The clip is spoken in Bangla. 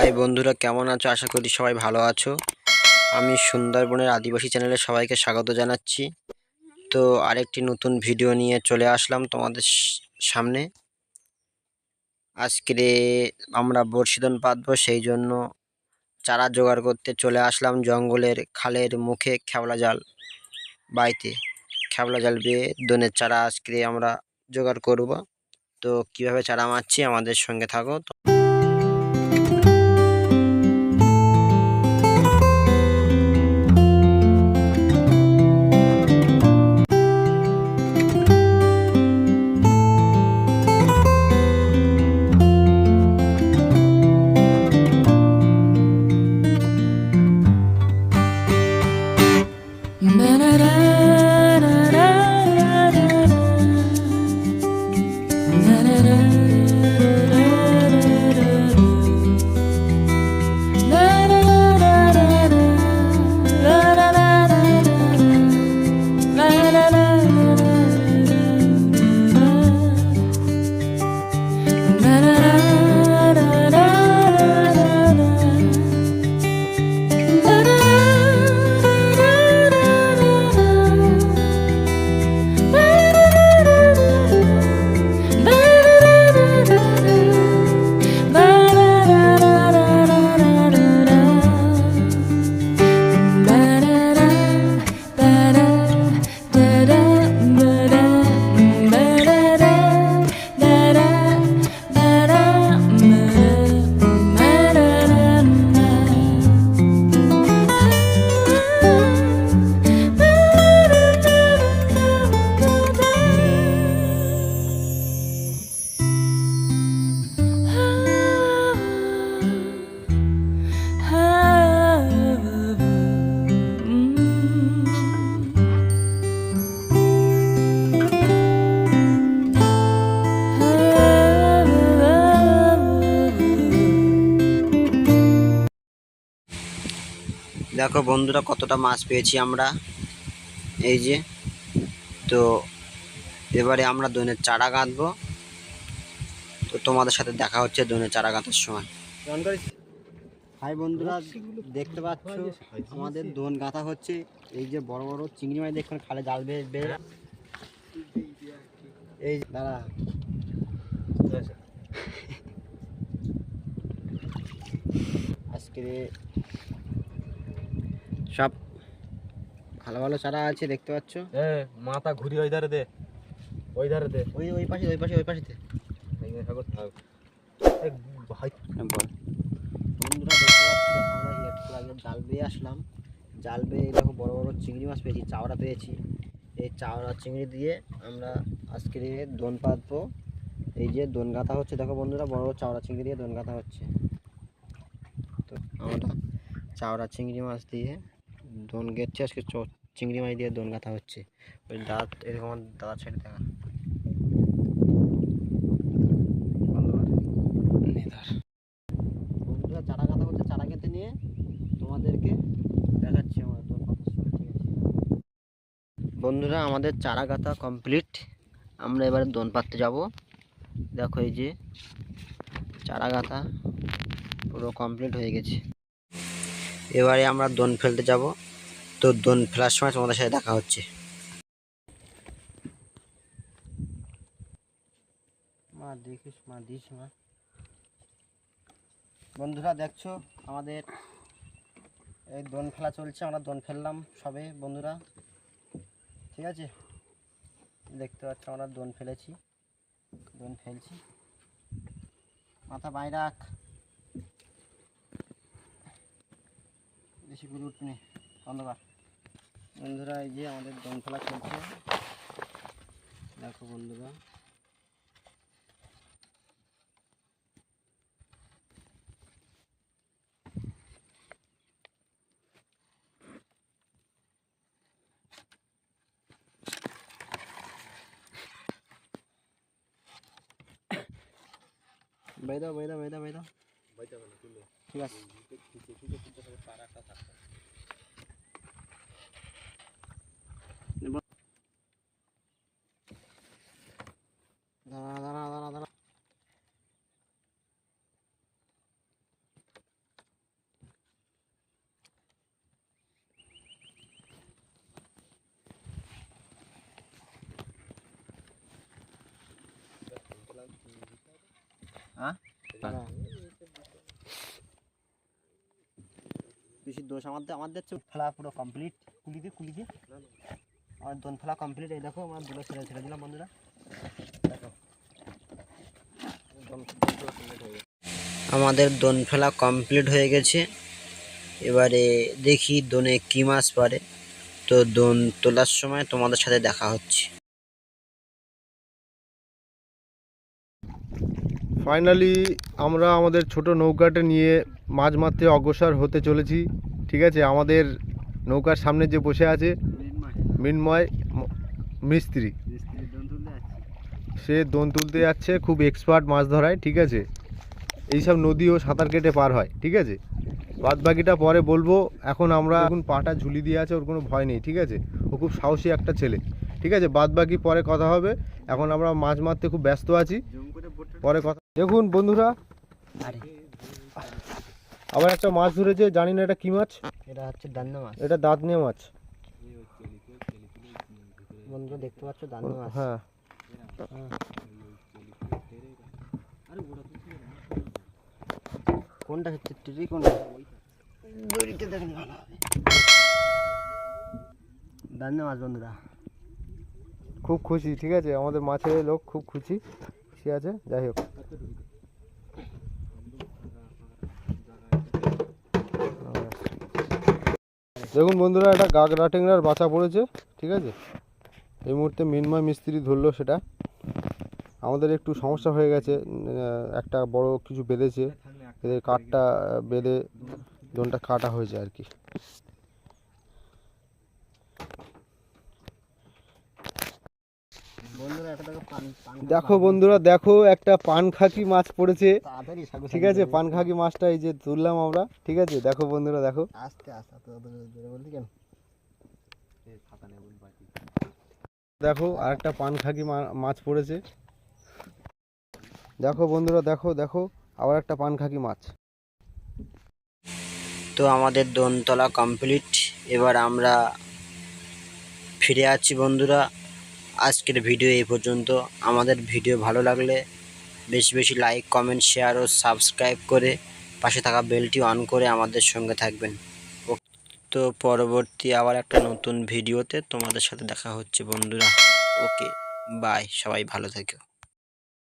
হাই বন্ধুরা, কেমন আছো? আশা করি সবাই ভালো আছো। আমি সুন্দরবনের আদিবাসী চ্যানেলে সবাইকে স্বাগত জানাচ্ছি। তো আরেকটি নতুন ভিডিও নিয়ে চলে আসলাম তোমাদের সামনে। আজকে আমরা বর্ষিদন পাতবো, সেই জন্য চারা জোগাড় করতে চলে আসলাম জঙ্গলের খালের মুখে খেওলা জাল বাইতে। খেওলা জাল বেয়ে দনের চারা আজকে আমরা জোগাড় করব। তো কীভাবে চারা মারছি আমাদের সঙ্গে থাকো। তো দেখো বন্ধুরা কতটা মাছ পেয়েছি আমরা। এই যে, তো এবারে আমরা দইনের চারা গাঁথবো। তো তোমাদের সাথে দেখা হচ্ছে দইনের চারা গাঁথার সময়। হাই বন্ধুরা, দেখতে পাচ্ছ, আমাদের দোন গাঁথা হচ্ছে। এই যে বড় বড় চিংড়ি মাছ দেখুন, খালে জাল বেয়ে এই দাঁড়া। আজকে সব ভালো ভালো চারা আছে দেখতে পাচ্ছ। এ মাথা ঘুরি ওই ধারে দে। ওই ধারে দে। ওই ওই পাশে ওই পাশে ওই ভাই। বল। বন্ধুরা দেখতে পাচ্ছ আমরা একটু আগে জাল বেয়ে আসলাম। জাল বেয়ে দেখো বড় বড় চিংড়ি মাছ পেয়েছি চাওড়া পেয়েছি। এই চাওড়া চিংড়ি দিয়ে আমরা আজকে দোন পাতবো। এই যে দোন গাঁথা হচ্ছে দেখো বন্ধুরা বড় বড় চাওড়া চিংড়ি দিয়ে দোন গাঁথা হচ্ছে। তো আমরা চাওড়া চিংড়ি মাছ দিয়ে দোন গেচ্ছে আজকে চিংড়ি মাছ দিয়ে দোন গাঁথা হচ্ছে। ওই দাঁত এরকম আমার দাঁত ছেড়ে দেখা চারা গাঁথা হচ্ছে চারা নিয়ে তোমাদেরকে দেখাচ্ছি আমার দোন বন্ধুরা আমাদের চারা গাঁথা কমপ্লিট আমরা এবারে দোন পাততে যাব। দেখো এই যে চারা গাঁথা পুরো কমপ্লিট হয়ে গেছে। এবারে আমরা দোন ফেলতে যাব। তো দোন ফেলার সময় তোমাদের সাথে দেখা হচ্ছে। মা দেখিস, মা দিস, মা। বন্ধুরা দেখছ, আমাদের এই দোন ফেলা চলছে, আমরা দোন ফেললাম সবে, বন্ধুরা। ঠিক আছে? দেখতে পাচ্ছ, আমরা দোন ফেলেছি। দোন ফেলছি। মাথা বাইরে রাখ। বেশি করে উঠনে অন্ধকার বন্ধুরা এই যে আমাদের দোন ফেলা চলছে দেখো বন্ধুরা বাই দাও বাই দাও বাই দাও Yes. Hah? Tidak. বেশি দোষ। আমাদের আমাদের ফেলা পুরো কমপ্লিট কুলি দিয়ে কুলি দিয়ে আমার দোন ফেলা কমপ্লিট এই দেখো আমরা দুটো ছেড়ে ছেড়ে দিলাম বন্ধুরা। দেখো। হয়ে। আমাদের দোন ফেলা কমপ্লিট হয়ে গেছে। এবারে দেখি দোনে কি মাছ পারে। তো দোন তোলার সময় তোমাদের সাথে দেখা হচ্ছে। ফাইনালি আমরা আমাদের ছোট নৌকাটা নিয়ে মাছ মারতে অগ্রসর হতে চলেছি। ঠিক আছে? আমাদের নৌকার সামনে যে বসে আছে মৃন্ময় মিস্ত্রি। সে দোন তুলতে যাচ্ছে, খুব এক্সপার্ট মাছ ধরায়, ঠিক আছে? এইসব নদী ও সাঁতার কেটে পার হয়, ঠিক আছে? বাদ বাকিটা পরে বলব, এখন আমরা এখন পাটা ঝুলি দিয়ে আছে, ওর কোনো ভয় নেই, ঠিক আছে? ও খুব সাহসী একটা ছেলে। ঠিক আছে বাদ বাকি পরে কথা হবে। এখন আমরা মাছ মারতে খুব ব্যস্ত আছি। পরে কথা দেখুন বন্ধুরা আবার একটা মাছ ধরেছে জানি না এটা কি মাছ। এটা হচ্ছে দান্না মাছ। এটা দাঁত নিয়ে মাছ। বন্ধুরা দেখতে পাচ্ছ দান্না মাছ? হ্যাঁ। কোনটা হচ্ছে টিরি কোনটা? দড়িতে দেখলে ভালো হবে। দান্না মাছ বন্ধুরা। খুব খুশি, ঠিক আছে? আমাদের মাছের লোক খুব খুশি। খুশি আছে, যাই হোক। দেখুন বন্ধুরা, একটা গাগরা টেংরার বাচ্চা পড়েছে, ঠিক আছে? এই মুহূর্তে মিনময় মিস্ত্রি ধরলো সেটা। আমাদের একটু সমস্যা হয়ে গেছে একটা বড় কিছু বেঁধেছে। এদের কাঠটা বেঁধে দোনটা কাটা হয়েছে আর কি বন্ধুরা এটা দেখো বন্ধুরা দেখো একটা পান খাকি মাছ পড়েছে। ঠিক আছে পান খাকি মাছটা এই যে তুললাম আমরা। ঠিক আছে দেখো বন্ধুরা দেখো। আস্তে আস্তে কেন? দেখো আরেকটা পান খাকি মা- মাছ পড়েছে। দেখো বন্ধুরা দেখো দেখো আবার একটা পান খাকি মাছ। তো আমাদের দোনতলা কমপ্লিট এবার আমরা ফিরে আছি বন্ধুরা। আজকের ভিডিও এই পর্যন্ত। আমাদের ভিডিও ভালো লাগলে বেশি বেশি লাইক, কমেন্ট, শেয়ার ও সাবস্ক্রাইব করে পাশে থাকা বেলটি অন করে আমাদের সঙ্গে থাকবেন। তো পরবর্তী আবার একটা নতুন ভিডিওতে তোমাদের সাথে দেখা হচ্ছে বন্ধুরা। ওকে, বাই, সবাই ভালো থেকো।